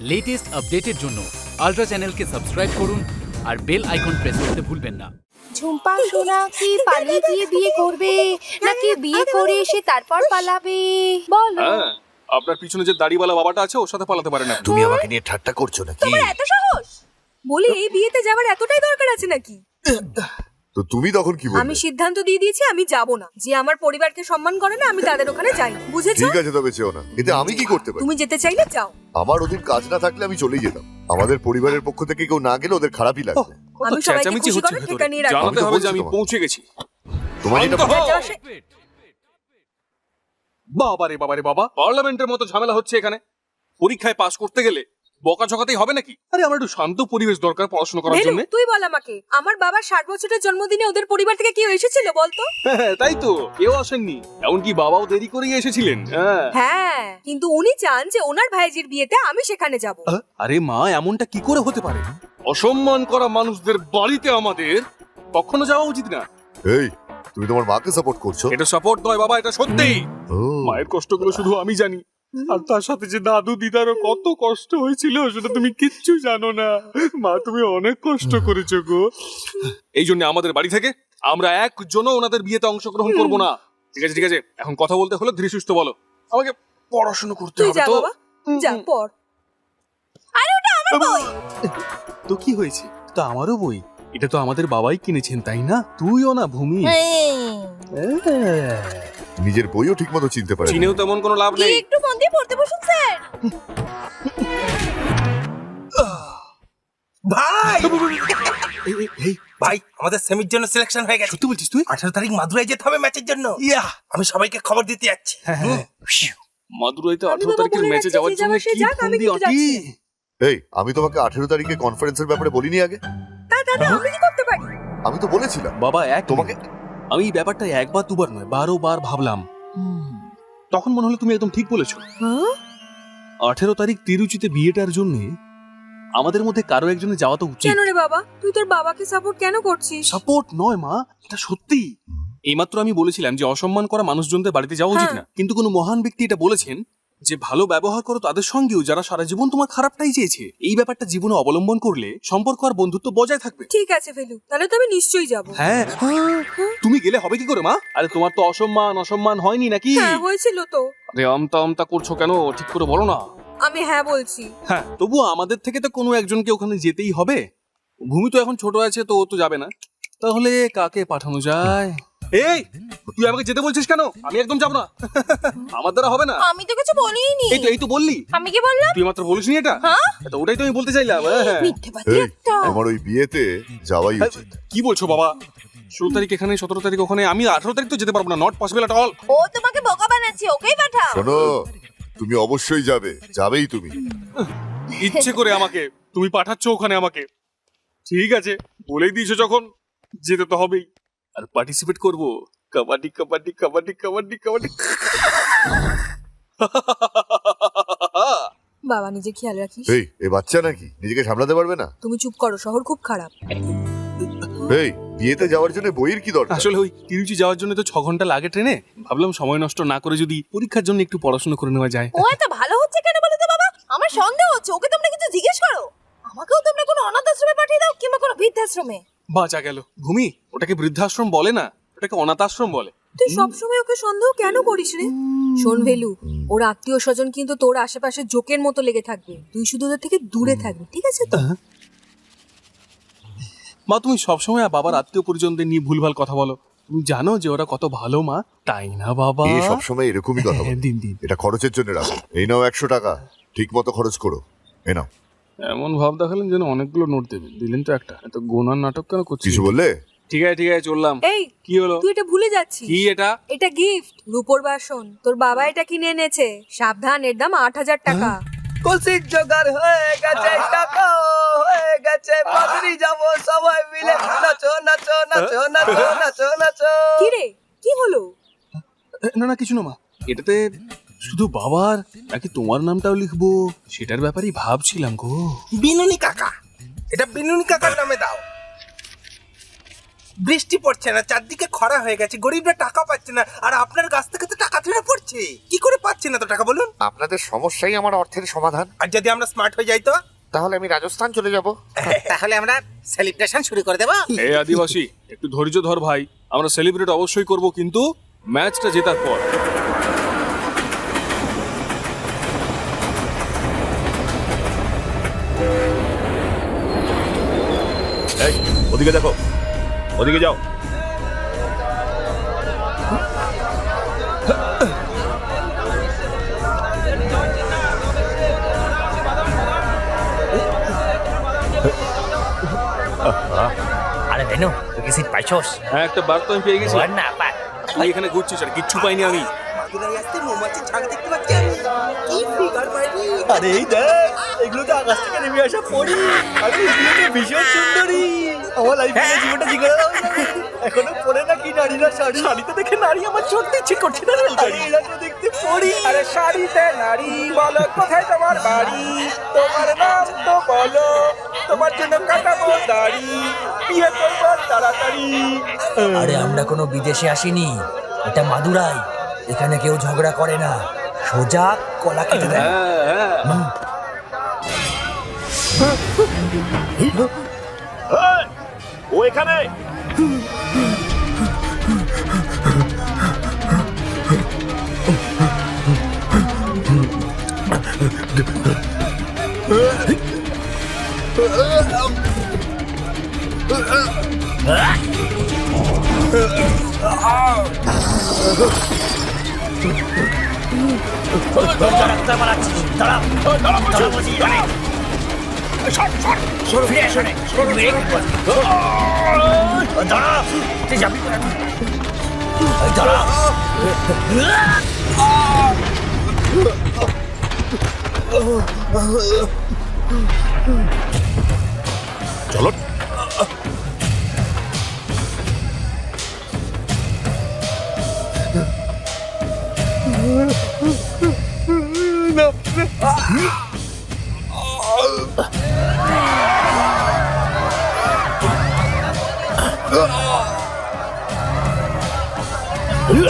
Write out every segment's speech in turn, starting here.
Latest আপডেটের জন্য ultra চ্যানেলকে সাবস্ক্রাইব করুন আর বেল আইকন প্রেস করতে ভুলবেন না। ঝুম্পা সোনা কি পালিয়ে গিয়ে বিয়ে করবে? নাকি বিয়ে করে এসে তারপর পালাবে? বলো। হ্যাঁ আপনার পিছনে যে দাড়িওয়ালা বাবাটা আছে ওর সাথে পালাতে পারেন না। তুমি আমাকে নিয়ে ঠাট্টা করছ নাকি? তোমার এত সাহস? বলি এই বিয়েতে যাওয়ার এতটাই দরকার আছে নাকি? তো তুমি তখন কি বলবে আমি সিদ্ধান্ত দিয়ে দিয়েছি আমি যাব না। যে আমার পরিবারকে সম্মান করে না আমি তাদের ওখানে যাই না। বুঝেছ? ঠিক আছে তবে চেও না। এতে আমি কি করতে পারি? তুমি যেতে চাইলে যাও। আমার ওদের কাজ না থাকলে আমি চলেই যেতাম। আমাদের পরিবারের পক্ষ থেকে কেউ না গেলে ওদের খারাপই লাগবে। আমি সবাইকে চেঁচামেচি খুশি হচ্ছে করে ভেতরে। ঠিকা নিয়ে রাখব। জানাতে হবে যে আমি পৌঁছে গেছি। তোমার সে- বাবারে বাবারে বাবা পার্লামেন্টের মতো ঝামেলা হচ্ছে এখানে। পরীক্ষায় পাস করতে গেলে বকা ঝকাতেই হবে নাকি? আরে আমার একটু শান্ত পরিবেশ দরকার পড়াশোনা করার জন্য। তুই বল আমাকে আমার বাবার ষাট বছরের জন্মদিনে ওদের পরিবার থেকে কেউ এসেছিল বলতো তাই তো কেউ আসেননি। এমনকি বাবাও দেরি করেই এসেছিলেন হ্যাঁ। হ্যাঁ কিন্তু উনি চান যে ওনার ভাইজির বিয়েতে আমি সেখানে যাব। আরে মা এমনটা কি করে হতে পারে? অসম্মান করা মানুষদের বাড়িতে আমাদের কখনো যাওয়া উচিত না। এই তুমি তোমার মাকে সাপোর্ট করছ? এটা সাপোর্ট নয় বাবা এটা সত্যি মায়ের কষ্টগুলো শুধু আমি জানি। আর তার সাথে যে দাদু দিদারও কত কষ্ট হয়েছিল সেটা তুমি কিচ্ছু জানো না। মা তুমি অনেক কষ্ট করেছ গো। এই জন্য আমাদের বাড়ি থেকে আমরা একজনও ওনাদের বিয়েতে অংশগ্রহণ করব না। ঠিক আছে ঠিক আছে। এখন কথা বলতে হলে ধীরে সুস্থ বলো। আমাকে পড়াশোনা করতে হবে যা তো। বাবা যা পর তো কি হয়েছে? তো আমারও বই। এটা তো আমাদের বাবাই কিনেছেন তাই না? তুইও না ভূমি। নিজের বইও ঠিক মতো চিনতে পারে চিনেও তেমন কোনো লাভ নেই। একটু মন দিয়ে পড়তে বসুন স্যার। ভাই! এই, এই, এই, ভাই আমাদের সেমির জন্য সিলেকশন হয়ে গেছে। সত্যি বলছিস তুই? আঠারো তারিখ মাদুরাই যেতে হবে ম্যাচের জন্য। ইয়া! আমি সবাইকে খবর দিতে যাচ্ছি। হুম। মাদুরাইতে আমি আঠারো তারিখের ম্যাচে যাওয়ার জন্য কি ফন্দি কিন্তু এই আমি তোমাকে আঠেরো তারিখে কনফারেন্সের ব্যাপারে বলিনি আগে? দাদা আমি কি করতে পারি? আমি তো বলেছিলাম। বাবা এক তোমাকে আমি এই ব্যাপারটা একবার দুবার নয় বারো বার ভাবলাম তখন মনে হলো তুমি একদম ঠিক বলেছ। হ্যাঁ? আঠেরো তারিখ তিরুচিতে বিয়েটার জন্য আমাদের মধ্যে কারও একজনে যাওয়া তো উচিত। কেন রে বাবা? তুই তোর বাবাকে সাপোর্ট কেন করছিস? সাপোর্ট নয় মা এটা সত্যি। এইমাত্র আমি বলেছিলাম যে অসম্মান করা মানুষজনদের বাড়িতে যাওয়া উচিত হ্যাঁ। না। কিন্তু কোনো মহান ব্যক্তি এটা বলেছেন যে ভালো ব্যবহার করো তাদের সঙ্গেও যারা সারা জীবন তোমার খারাপটাই চেয়েছে। এই ব্যাপারটা জীবনে অবলম্বন করলে সম্পর্ক আর বন্ধুত্ব বজায় থাকবে। ঠিক আছে ফেলু তাহলে তো আমি নিশ্চয়ই যাব। হ্যাঁ। তুমি গেলে হবে কি করে মা? আরে তোমার তো অসম্মান অসম্মান হয়নি নাকি? হ্যাঁ হয়েছিল তো। আরে আমতা আমতা করছ কেন? ঠিক করে বলো না। আমি হ্যাঁ বলছি। হ্যাঁ তবুও আমাদের থেকে তো কোনো একজনকে ওখানে যেতেই হবে। ভূমি তো এখন ছোট আছে তো ও তো যাবে না। তাহলে কাকে পাঠানো যায়? এই তুই আমাকে যেতে বলছিস কেন? আমি একদম যাব না। আমার দ্বারা হবে না। আমি তো কিছু বলিনি। এই তো এই তো বললি। আমি কি বললাম? তুই মাত্র বলিসনি এটা? তো ওটাই তো আমি বলতে চাইলাম হ্যাঁ, হ্যাঁ। একটা। তোমার ওই বিয়েতে যাওয়াই উচিত। কি বলছো বাবা? ষোলো তারিখ এখানে সতেরো তারিখ ওখানে আমি আঠারো তারিখ তো যেতে পারব না। নট পসিবল এট অল ও তোমাকে বোকা বানাচ্ছে ওকেই পাঠাও। শোনো তুমি অবশ্যই যাবে। যাবেই তুমি। ইচ্ছে করে আমাকে তুমি পাঠাচ্ছ ওখানে আমাকে। ঠিক আছে বলেই দিয়েছ যখন যেতে তো হবেই। আর পার্টিসিপেট করব। কাবাডি কাবাডি কাবাডি কাবাডি কাবাডি। বাবা নিজে খেয়াল রাখিস। এই এ বাচ্চা নাকি? নিজেকে সামলাতে পারবে না? তুমি চুপ করো শহর খুব খারাপ। এই বিয়েতে যাওয়ার জন্য বইয়ের কি দরকার? আসলে ওই তিরুচি যাওয়ার জন্য তো ছ ঘণ্টা লাগে ট্রেনে। ভাবলাম সময় নষ্ট না করে যদি পরীক্ষার জন্য একটু পড়াশোনা করে নেওয়া যায়। ও এত ভালো হচ্ছে কেন বলো তো বাবা? আমার সন্দেহ হচ্ছে ওকে তোমরা কিছু জিজ্ঞেস করো? আমাকেও তোমরা কোনো অনাথ আশ্রমে পাঠিয়ে দাও কিংবা কোনো বৃদ্ধাশ্রমে? বাঁচা গেল। ভূমি ওটাকে বৃদ্ধাশ্রম বলে না? ওটাকে অনাথাশ্রম বলে। তুই সবসময় ওকে সন্দেহ কেন করিস রে? শোন ভেলু ওর আত্মীয় স্বজন কিন্তু তোর আশেপাশে জোকের মতো লেগে থাকবে। তুই শুধু ওদের থেকে দূরে থাকবি ঠিক আছে তো? মা তুমি সবসময় বাবার আত্মীয় পরিজনদের নিয়ে ভুলভাল কথা বলো। তুমি জানো যে ওরা কত ভালো মা? তাই না বাবা? এ সবসময় এরকমই কথা বলে। হ্যাঁ, দিন দিন। এটা খরচের জন্য রাখো। এই নাও একশো টাকা। ঠিক মতো খরচ করো। এই নাও। এমন ভাব দেখালেন যেন অনেকগুলো নোট দেবেন। দিলেন তো একটা। এত গোনার নাটক কেন করছিস কিছু বললে? ঠিক আছে ঠিক আছে চললাম। এই কি হলো? তুই এটা ভুলে যাচ্ছিস। কি এটা? এটা গিফট রূপোর বাসন। তোর বাবা এটা কিনে এনেছে। সাবধান এর দাম আট হাজার টাকা। কলসির জোগাড় হয়ে গেছে টাকা হয়ে গেছে। মাদুরি যাব সবাই মিলে। নাচো নাচো নাচো নাচো নাচো নাচো। কি রে? কি হলো? না না কিছু না মা। এটাতে শুধু বাবার? নাকি তোমার নামটাও লিখব? সেটার ব্যাপারেই ভাবছিলাম গো। বিনুনি কাকা এটা বিনুনি কাকার নামে দাও। বৃষ্টি পড়ছে না চারদিকে খরা হয়ে গেছে গরিবরা টাকা পাচ্ছে না আর আপনার কাছ থেকে তো টাকা ধরে পড়ছে। কি করে পাচ্ছেন তো টাকা বলুন? আপনাদের সমস্যাই আমার অর্থের সমাধান। আর যদি আমরা স্মার্ট হয়ে যাই তো? তাহলে আমি রাজস্থান চলে যাব। তাহলে আমরা সেলিব্রেশন শুরু করে দেবো। এ আদিবাসী একটু ধৈর্য ধর ভাই। আমরা সেলিব্রেট অবশ্যই করব কিন্তু ম্যাচটা জেতার পর। ওদিকে দেখো। ওদিকে যাও। আরে বেনু তুই কি সিট পাইছস? হ্যাঁ একটা বার তো আমি পেয়ে গেছি। না পাই ভাই এখানে ঘুরছিস আর কিচ্ছু পাইনি আমি। আরে এই দেখ এগুলো তো আকাশ থেকে নেমে আসা পড়ি আরে এগুলো তো ভীষণ সুন্দরী। আমার লাইফে জীবনটা জিজ্ঞাসা দাও এখনও পরে না কি নারীরা শাড়ি? শাড়িতে দেখে নারী আমার চড়তে ইচ্ছে করছে না দেখতে পড়ি। আরে শাড়িতে নারী বলো কোথায় তোমার বাড়ি? তোমার নাম তো বলো তোমার জন্য কাটাবো দাড়ি। বিয়ে করব তাড়াতাড়ি। আরে আমরা কোনো বিদেশে আসিনি। এটা মাদুরাই। এখানে কেউ ঝগড়া করে না। সোজা কলা কেটে দেয়। হ্যাঁ হ্যাঁ হুম। ও এখানে দাঁড়া, কোথায় পালাচ্ছিস? দাঁড়া। দাঁড়া বলছি, এখানে। ফিরে এসো নে। মেরে কি করছিস? ও, দাঁড়া। তুই যাবি কোথায়? এই, দাঁড়া। চলো এই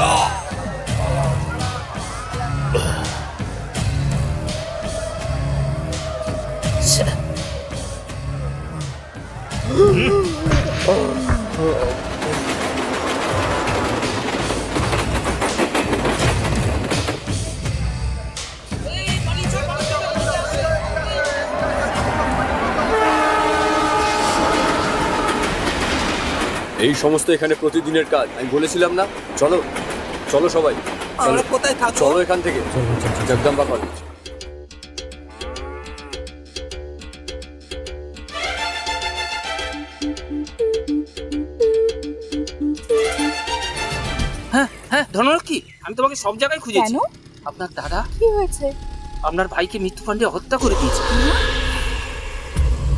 সমস্ত এখানে প্রতিদিনের কাজ। আমি বলেছিলাম না চলো চলো সবাই। আমরা কোথায় থাকব? চলো এখান থেকে। জগদম্বা কলেজ হ্যাঁ হ্যাঁ ধনলক্ষ্মী আমি তোমাকে সব জায়গায় খুঁজেছি। আপনার দাদা কি হয়েছে? আপনার ভাইকে মৃত্যু ফান্ডে হত্যা করে দিয়েছে।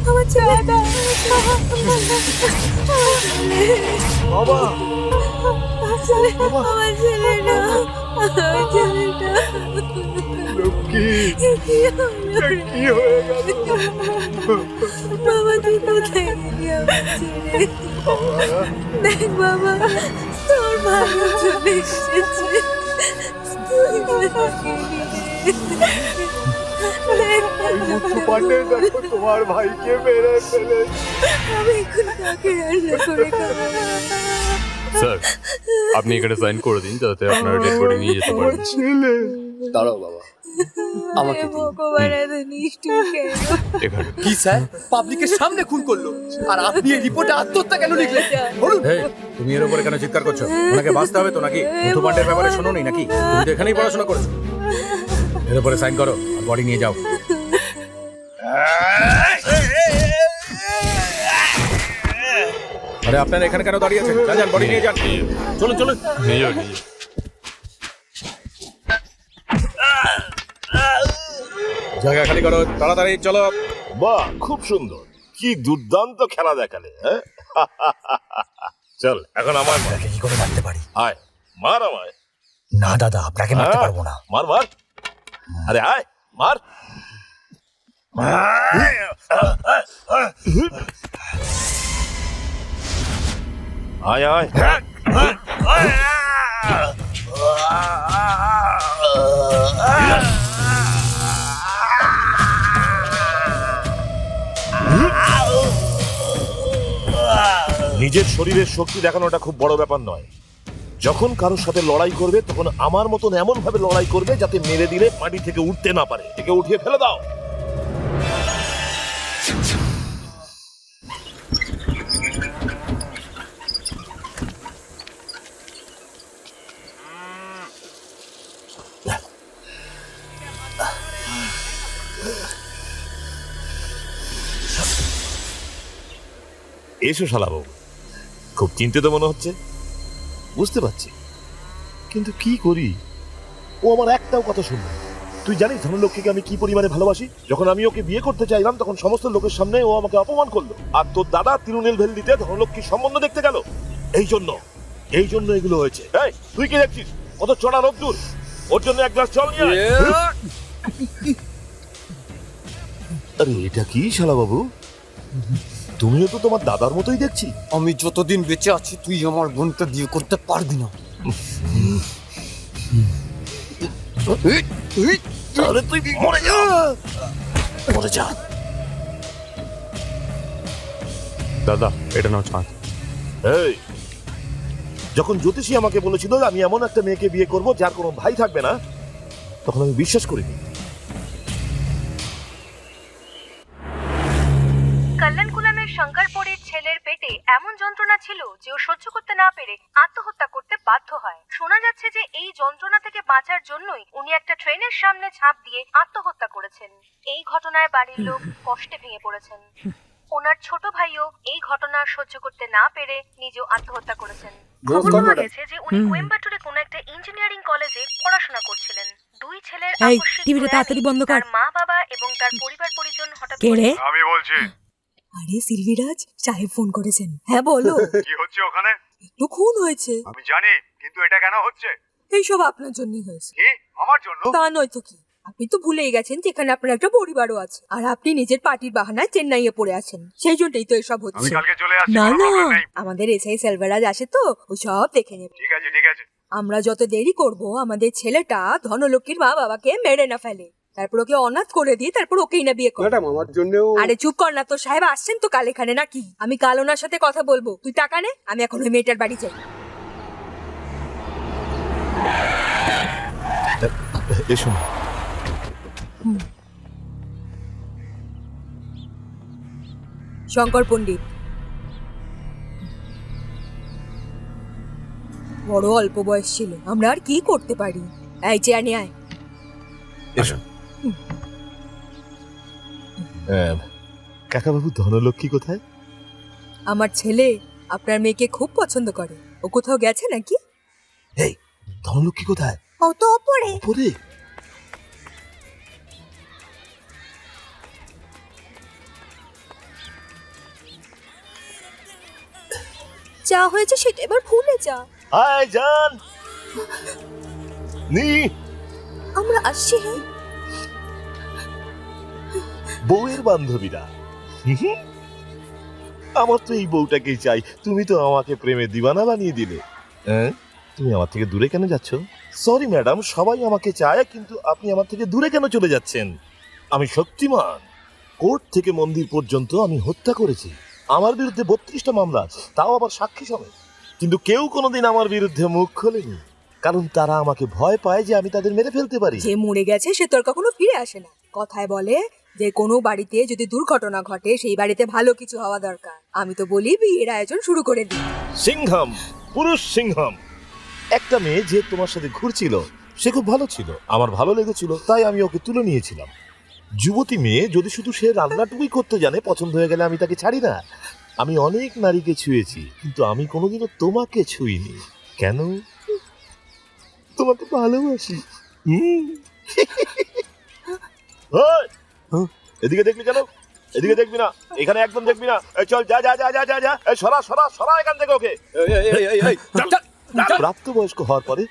আমার ছেলেটা বাবা। আমার ছেলেটা আমার ছেলেটা কি হয়ে গেল? বাবা তুই কোথায় গেলি আমার ছেলে? দেখ বাবা তোর ভালো চলে এসেছে। তুই কোথায় গেলি? পান্ডে দেখো তোমার ভাইকে মেরে ফেলে আমি এখন কাকে রান্না করে খাব স্যার আপনি এখানে সাইন করে দিন যাতে আপনারা ডেড বডি নিয়ে যেতে পারেন। ছেলে দাঁড়াও বাবা। আমাকে ভগবান এত নিষ্ঠুর কেন এখানে। কি স্যার পাবলিকের সামনে খুন করল? আর আপনি এই রিপোর্টে আত্মহত্যা কেন লিখলেন? বলুন। তুমি এর উপরে কেন চিৎকার করছ? ওনাকে বাঁচতে হবে তো নাকি? মুথু পান্ডের ব্যাপারে শোনো নাকি? তুমি তো এখানেই পড়াশোনা করেছ। এর উপরে সাইন করো আর বডি নিয়ে যাও। আরে আপনারা এখানে কেন দাঁড়িয়ে আছেন? যান যান বডি নিয়ে যান। চলুন চলুন। নিয়ে যাও, নিয়ে জায়গা খালি করো তাড়াতাড়ি চলো। বাহ খুব সুন্দর। কি দুর্দান্ত খেলা দেখালে হ্যাঁ? চল এখন আমার মার। আপনাকে কি করে মারতে পারি? আয় মার আমায়। না দাদা আপনাকে মারতে হ্যাঁ, পারব না। মার মার। আরে আয় মার। আয় আয়। নিজের শরীরের শক্তি দেখানোটা খুব বড় ব্যাপার নয়। যখন কারোর সাথে লড়াই করবে, তখন আমার মতন এমন ভাবে লড়াই করবে যাতে মেরে দিলে মাটি থেকে উঠতে না পারে। একে উঠিয়ে ফেলে দাও। এসো শালাবাবু। খুব চিন্তিত মনে হচ্ছে। বুঝতে পারছি। কিন্তু কি করি? ও আমার একটাও কথা শুনবে তুই জানিস ধনলক্ষ্মীকে আমি কি পরিমাণে ভালোবাসি? যখন আমি ওকে বিয়ে করতে চাইলাম তখন সমস্ত লোকের সামনে ও আমাকে অপমান করল। আর তোর দাদা তিরুনেল ভেল্লিতে ধনলক্ষ্মীর সম্বন্ধ দেখতে গেল। এই জন্য এই জন্য এগুলো হয়েছে। এই তুই কি দেখছিস? কত চড়া রোদ্দুর ওর জন্য এক গ্লাস জল নিয়ে আরে এটা কি শালাবাবু? তুমিও তো তোমার দাদার মতোই দেখছি। আমি যতদিন বেঁচে আছি তুই আমার বোনকে বিয়ে করতে পারবি না। তাহলে তুই মরে যা। মরে যা। দাদা এটা নাও এই যখন জ্যোতিষী আমাকে বলেছিল আমি এমন একটা মেয়েকে বিয়ে করব যার কোনো ভাই থাকবে না তখন আমি বিশ্বাস করিনি। যন্ত্রণা ছিল যে ও সহ্য করতে না পেরে আত্মহত্যা করতে বাধ্য হয়। শোনা যাচ্ছে যে এই যন্ত্রণা থেকে বাঁচার জন্যই উনি একটা ট্রেনের সামনে ঝাঁপ দিয়ে আত্মহত্যা করেছেন। এই ঘটনায় বাড়ির লোক কষ্টে ভেঙে পড়েছেন। ওনার ছোট ভাইও এই ঘটনা সহ্য করতে না পেরে নিজেও আত্মহত্যা করেছেন। খবর পাওয়া গেছে যে উনি কোয়েম্বাটুরে কোনো একটা ইঞ্জিনিয়ারিং কলেজে পড়াশোনা করছিলেন। দুই ছেলের এই, আকস্মিক টিভিটা তাড়াতাড়ি বন্ধ কর। তার মা বাবা এবং তার পরিবার পরিজন হঠাৎ কে রে? করে আমি বলছি আরে সিলভিরাজ সাহেব ফোন করেছেন। হ্যাঁ বলো। কি হচ্ছে ওখানে? একটু খুন হয়েছে। আমি জানি কিন্তু এটা কেন হচ্ছে? এইসব আপনার জন্যই হয়েছে। কি? আমার জন্য? তা নয় তো কি? আপনি তো ভুলেই গেছেন যে এখানে আপনার একটা পরিবারও আছে। আর আপনি নিজের পার্টির বাহানায় চেন্নাইয়ে পড়ে আছেন। সেই জন্যই তো এসব হচ্ছে। না না। আমাদের এসআই সেলভারাজ আসে তো ও সব দেখে নেবে। ঠিক আছে ঠিক আছে। আমরা যত দেরি করব আমাদের ছেলেটা ধনলক্ষ্মীর মা বাবাকে মেরে না ফেলে। তারপর ওকে অনাথ করে দিয়ে তারপর ওকেই না বিয়ে করে। ম্যাডাম আমার জন্যও আরে চুপ কর না তো সাহেব আসছেন তো কাল এখানে নাকি? আমি কাল ওনার সাথে কথা বলব। তুই টাকা নে আমি এখন ওই মেয়েটার বাড়ি যাই। এসো শঙ্কর পণ্ডিত। বড় অল্প বয়স ছিল আমরা আর কি করতে পারি? এই চেয়ার নিয়ে আয়। এসো। কাকাবাবু ধনলক্ষ্মী কোথায়? আমার ছেলে আপনার মেয়েকে খুব পছন্দ করে। ও কোথাও গেছে নাকি? এই ধনলক্ষ্মী কোথায়? ও তো ওপরে। ওপরে? যা হয়েছে সেটা এবার ভুলে যা। হাই জান নি। আমরা আসছি হ্যাঁ। বউয়ের বান্ধবীরা? আমার তো এই বউটাকেই চাই। তুমি তো আমাকে প্রেমে দিবানা বানিয়ে দিলে। হ্যাঁ তুমি আমার থেকে দূরে কেন যাচ্ছ? সরি ম্যাডাম সবাই আমাকে চায় কিন্তু আপনি আমার থেকে দূরে কেন চলে যাচ্ছেন? আমি শক্তিমান। কোর্ট থেকে মন্দির পর্যন্ত আমি হত্যা করেছি। আমার বিরুদ্ধে বত্রিশটা মামলা আছে তাও আবার সাক্ষী সমেত। কিন্তু কেউ কোনোদিন আমার বিরুদ্ধে মুখ খোলেনি। কারণ তারা আমাকে ভয় পায় যে আমি তাদের মেরে ফেলতে পারি। যে মরে গেছে সে তো আর কখনো ফিরে আসে না। কথায় বলে যে কোনো বাড়িতে যদি দুর্ঘটনা ঘটে সেই বাড়িতে ভালো কিছু হওয়া দরকার। আমি তো বলি বিয়ের আয়োজন শুরু করে দিই। সিংহম পুরুষ সিংহম। একটা মেয়ে যে তোমার সাথে ঘুরছিল সে খুব ভালো ছিল। আমার ভালো লেগেছিল তাই আমি ওকে তুলে নিয়েছিলাম। যুবতী মেয়ে যদি শুধু সে রান্নাটুকুই করতে জানে পছন্দ হয়ে গেলে আমি তাকে ছাড়ি না। আমি অনেক নারীকে ছুঁয়েছি কিন্তু আমি কোনোদিনও তোমাকে ছুঁইনি। কেন? তোমাকে ভালোবাসি। হুম। এদিকে দেখবি কেন? এদিকে দেখবি না। এখানে একদম দেখবি না। এই চল যা যা যা যা যা যা। এই সরা সরা সরা এখান থেকে ওকে। প্রাপ্তবয়স্ক হওয়ার পরে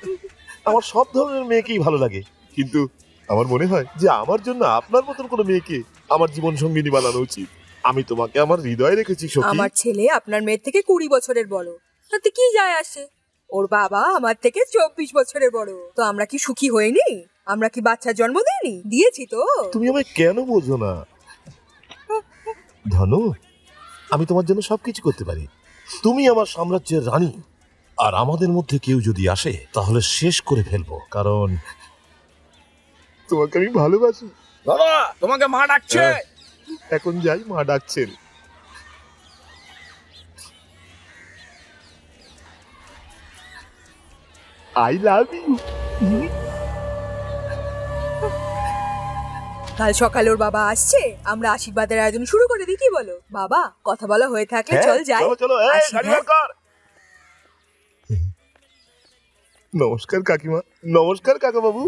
আমার সব ধরনের মেয়েকেই ভালো লাগে। কিন্তু আমার মনে হয় যে আমার জন্য আপনার মতন কোনো মেয়েকে আমার জীবন সঙ্গিনী বানানো উচিত। আমি তোমাকে আমার হৃদয়ে রেখেছি সখী। আমার ছেলে আপনার মেয়ের থেকে কুড়ি বছরের বড়। তাতে কি যায় আসে? ওর বাবা আমার থেকে চব্বিশ বছরের বড়। তো আমরা কি সুখী হইনি আমরা কি বাচ্চার জন্ম দিইনি? দিয়েছি তো। তুমি আমায় কেন বোঝো না? ধনু আমি তোমার জন্য সবকিছু করতে পারি। তুমি আমার সাম্রাজ্যের রানী। আর আমাদের মধ্যে কেউ যদি আসে তাহলে শেষ করে ফেলব। কারণ তোমাকে আমি ভালোবাসি। বাবা তোমাকে মা ডাকছে। এখন যাই মা ডাকছেন। I love you. কাল সকালে ওর বাবা আসছে আমরা আশীর্বাদের আয়োজন শুরু করে দিই কি বলো বাবা কথা বলা হয়ে থাকলে চল যাই চলো চলো এই, আসি, গাড়ি হ্যাঁ? বের কর। নমস্কার কাকিমা নমস্কার কাকা বাবু